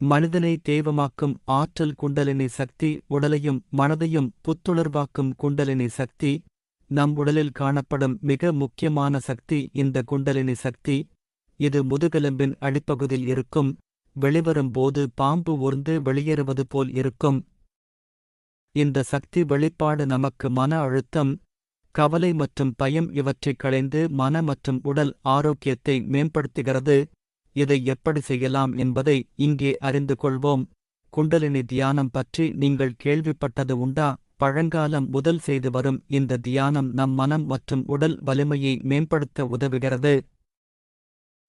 மனிதனை தெய்வமாக்கும் ஆற்றல் குண்டலினி சக்தி உடலையும் மனதையும் புத்துணர்வாக்கும் குண்டலினி சக்தி நம் உடலில் காணப்படும் மிக முக்கியமான சக்தி இந்த குண்டலினி சக்தி. இது முதுகெலும்பின் அடிப்பகுதியில் இருக்கும் வெளிவரும் போது பாம்பு உருந்து வெளியேறுவது போல் இருக்கும். இந்த சக்தி வெளிப்பாடு நமக்கு மன அழுத்தம் கவலை மற்றும் பயம் இவற்றைக் களைந்து மன மற்றும் உடல் ஆரோக்கியத்தை மேம்படுத்துகிறது. இதை எப்படி செய்யலாம் என்பதை இங்கே அறிந்து கொள்வோம். குண்டலினி தியானம் பற்றி நீங்கள் கேள்விப்பட்டது உண்டா? பழங்காலம் முதல் செய்து வரும் இந்த தியானம் நம் மனம் மற்றும் உடல் வலிமையை மேம்படுத்த உதவுகிறது.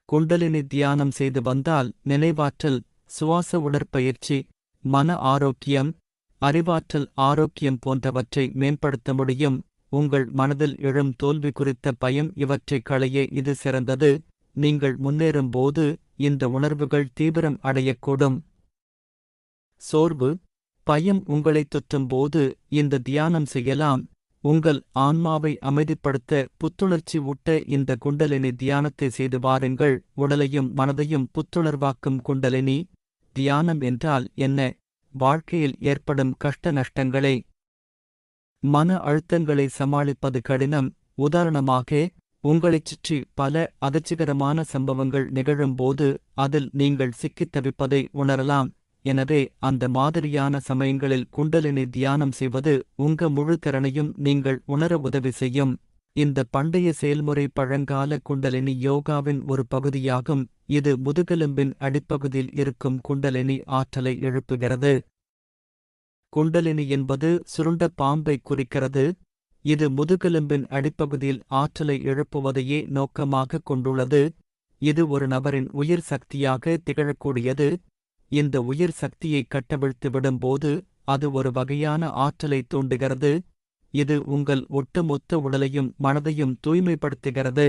குண்டலினி தியானம் செய்து வந்தால் நினைவாற்றல் சுவாச உடற்பயிற்சி மன ஆரோக்கியம் அறிவாற்றல் ஆரோக்கியம் போன்றவற்றை மேம்படுத்த முடியும். உங்கள் மனதில் எழும் தோல்வி குறித்த பயம் இவற்றைக் களைய இது சிறந்தது. நீங்கள் முன்னேறும்போது இந்த உணர்வுகள் தீவிரம் அடையக்கூடும். சோர்வு. பயம் உங்களைத் தொற்றும்போது இந்த தியானம் செய்யலாம். உங்கள் ஆன்மாவை அமைதிப்படுத்த புத்துணர்ச்சி ஊட்ட இந்த குண்டலினி தியானத்தை செய்து வாருங்கள். உடலையும் மனதையும் புத்துணர்வாக்கும் குண்டலினி. தியானம் என்றால் என்ன? வாழ்க்கையில் ஏற்படும் கஷ்ட நஷ்டங்களை. மன அழுத்தங்களை சமாளிப்பது கடினம். உதாரணமாக உங்களைச் சுற்றி பல அதிர்ச்சிகரமான சம்பவங்கள் நிகழும்போது அதில் நீங்கள் சிக்கித் தவிப்பதை உணரலாம். எனவே அந்த மாதிரியான சமயங்களில் குண்டலினி தியானம் செய்வது உங்க முழு திறனையும் நீங்கள் உணர உதவி செய்யும். இந்த பண்டைய செயல்முறை பழங்கால குண்டலினி யோகாவின் ஒரு பகுதியாகும். இது முதுகெலும்பின் அடிப்பகுதியில் இருக்கும் குண்டலினி ஆற்றலை எழுப்புகிறது. குண்டலினி என்பது சுருண்ட பாம்பை குறிக்கிறது. இது முதுகெலும்பின் அடிப்பகுதியில் ஆற்றலை எழுப்புவதையே நோக்கமாக கொண்டுள்ளது. இது ஒரு நபரின் உயிர் சக்தியாக திகழக்கூடியது. இந்த உயிர் சக்தியை கட்டவிழ்த்து விடும்போது அது ஒரு வகையான ஆற்றலை தூண்டுகிறது. இது உங்கள் ஒட்டுமொத்த உடலையும் மனதையும் தூய்மைப்படுத்துகிறது.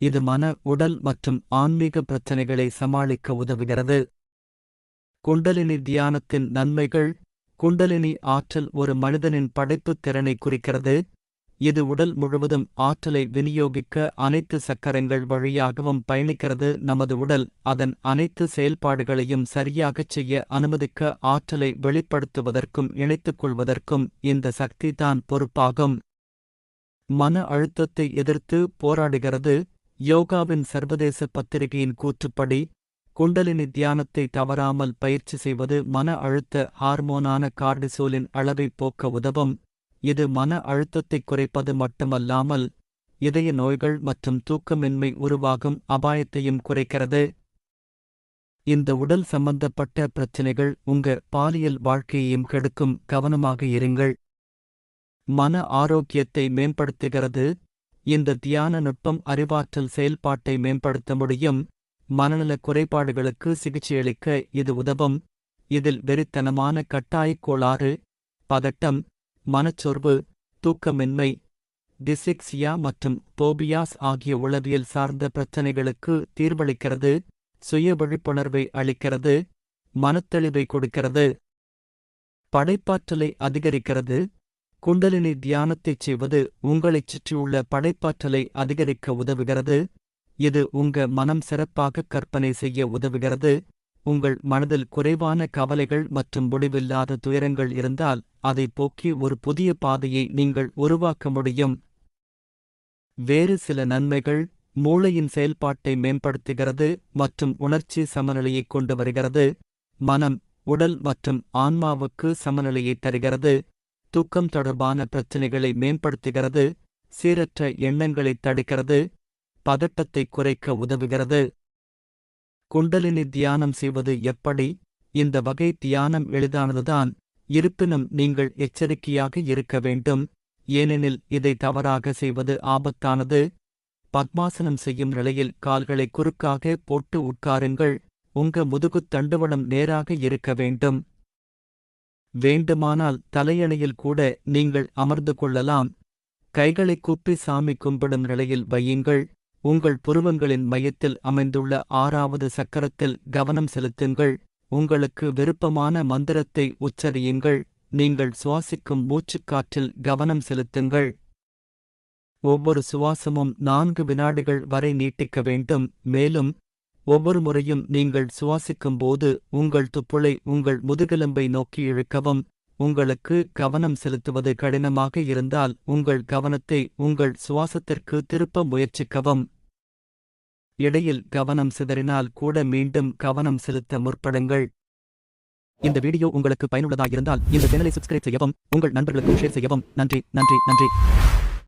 இது மன உடல் மற்றும் ஆன்மீக பிரச்சனைகளை சமாளிக்க உதவுகிறது. குண்டலினி தியானத்தின் நன்மைகள் குண்டலினி ஆற்றல் ஒரு மனிதனின் படைப்புத் திறனை குறிக்கிறது. இது உடல் முழுவதும் ஆற்றலை விநியோகிக்க அனைத்து சக்கரங்கள் வழியாகவும் பயணிக்கிறது. நமது உடல் அதன் அனைத்து செயல்பாடுகளையும் சரியாகச் செய்ய அனுமதிக்க ஆற்றலை வெளிப்படுத்துவதற்கும் இணைத்துக் கொள்வதற்கும் இந்த சக்திதான் பொறுப்பாகும். மன அழுத்தத்தை எதிர்த்து போராடுகிறது. யோகாவின் சர்வதேச பத்திரிகையின் கூற்றுப்படி குண்டலினி தியானத்தை தவறாமல் பயிற்சி செய்வது மன அழுத்த ஹார்மோனான கார்டிசோலின் அளவை போக்க உதவும். இது மன அழுத்தத்தை குறைப்பது மட்டுமல்லாமல் இதய நோய்கள் மற்றும் தூக்கமின்மை உருவாகும் அபாயத்தையும் குறைக்கிறது. இந்த உடல் சம்பந்தப்பட்ட பிரச்சினைகள் உங்க பாலியல் வாழ்க்கையையும் கெடுக்கும். கவனமாக இருங்கள். மன ஆரோக்கியத்தை மேம்படுத்துகிறது. இந்த தியான நுட்பம் அறிவாற்றல் செயல்பாட்டை மேம்படுத்த முடியும். மனநல குறைபாடுகளுக்கு சிகிச்சையளிக்க இது உதவும். இதில் வெறித்தனமான கட்டாயக் கோளாறு பதட்டம் மனச்சோர்வு தூக்கமின்மை டிசிக்ஸியா மற்றும் போபியாஸ் ஆகிய உளவியல் சார்ந்த பிரச்சினைகளுக்கு தீர்வளிக்கிறது சுய விழிப்புணர்வை அளிக்கிறது மனத்தெளிவை கொடுக்கிறது. படைப்பாற்றலை அதிகரிக்கிறது. குண்டலினி தியானத்தைச் செய்வது உங்களைச் சுற்றியுள்ள படைப்பாற்றலை அதிகரிக்க உதவுகிறது. இது உங்க மனம் சிறப்பாக கற்பனை செய்ய உதவுகிறது. உங்கள் மனதில் குறைவான கவலைகள் மற்றும் முடிவில்லாத துயரங்கள் இருந்தால் அதை போக்கி ஒரு புதிய பாதையை நீங்கள் உருவாக்க முடியும். வேறு சில நன்மைகள் மூளையின் செயல்பாட்டை மேம்படுத்துகிறது மற்றும் உணர்ச்சி சமநிலையைக் கொண்டு வருகிறது. மனம் உடல் மற்றும் ஆன்மாவுக்கு சமநிலையை தருகிறது. தூக்கம் தொடர்பான பிரச்சினைகளை மேம்படுத்துகிறது. சீரற்ற எண்ணங்களைத் தடுக்கிறது. பதட்டத்தை குறைக்க உதவுகிறது. குண்டலினி தியானம் செய்வது எப்படி? இந்த வகை தியானம் எளிதானதுதான். இருப்பினும் நீங்கள் எச்சரிக்கையாக இருக்க வேண்டும். ஏனெனில் இதை தவறாக செய்வது ஆபத்தானது. பத்மாசனம் செய்யும் நிலையில் கால்களை குறுக்காக போட்டு உட்காருங்கள். உங்க முதுகுத் தண்டுவடம் நேராக இருக்க வேண்டும். வேண்டுமானால் தலையணையில் கூட நீங்கள் அமர்ந்து கொள்ளலாம். கைகளை கூப்பி சாமி கும்பிடும் நிலையில் வையுங்கள். உங்கள் புருவங்களின் மையத்தில் அமைந்துள்ள ஆறாவது சக்கரத்தில் கவனம் செலுத்துங்கள். உங்களுக்கு விருப்பமான மந்திரத்தை உச்சரியுங்கள். நீங்கள் சுவாசிக்கும் மூச்சுக்காற்றில் கவனம் செலுத்துங்கள். ஒவ்வொரு சுவாசமும் நான்கு வினாடிகள் வரை நீட்டிக்க வேண்டும். மேலும் ஒவ்வொரு முறையும் நீங்கள் சுவாசிக்கும் போது உங்கள் துப்புளை உங்கள் முதுகெலும்பை நோக்கி இழுக்கவும். உங்களுக்கு கவனம் செலுத்துவது கடினமாக இருந்தால் உங்கள் கவனத்தை உங்கள் சுவாசத்திற்கு திருப்ப முயற்சிக்கவும். இடையில் கவனம் சிதறினால் கூட மீண்டும் கவனம் செலுத்த முற்படுங்கள். இந்த வீடியோ உங்களுக்கு பயனுள்ளதாக இருந்தால் இந்த சேனலை சப்ஸ்கிரைப் செய்யவும் உங்கள் நண்பர்களுக்கு ஷேர் செய்யவும். நன்றி நன்றி நன்றி.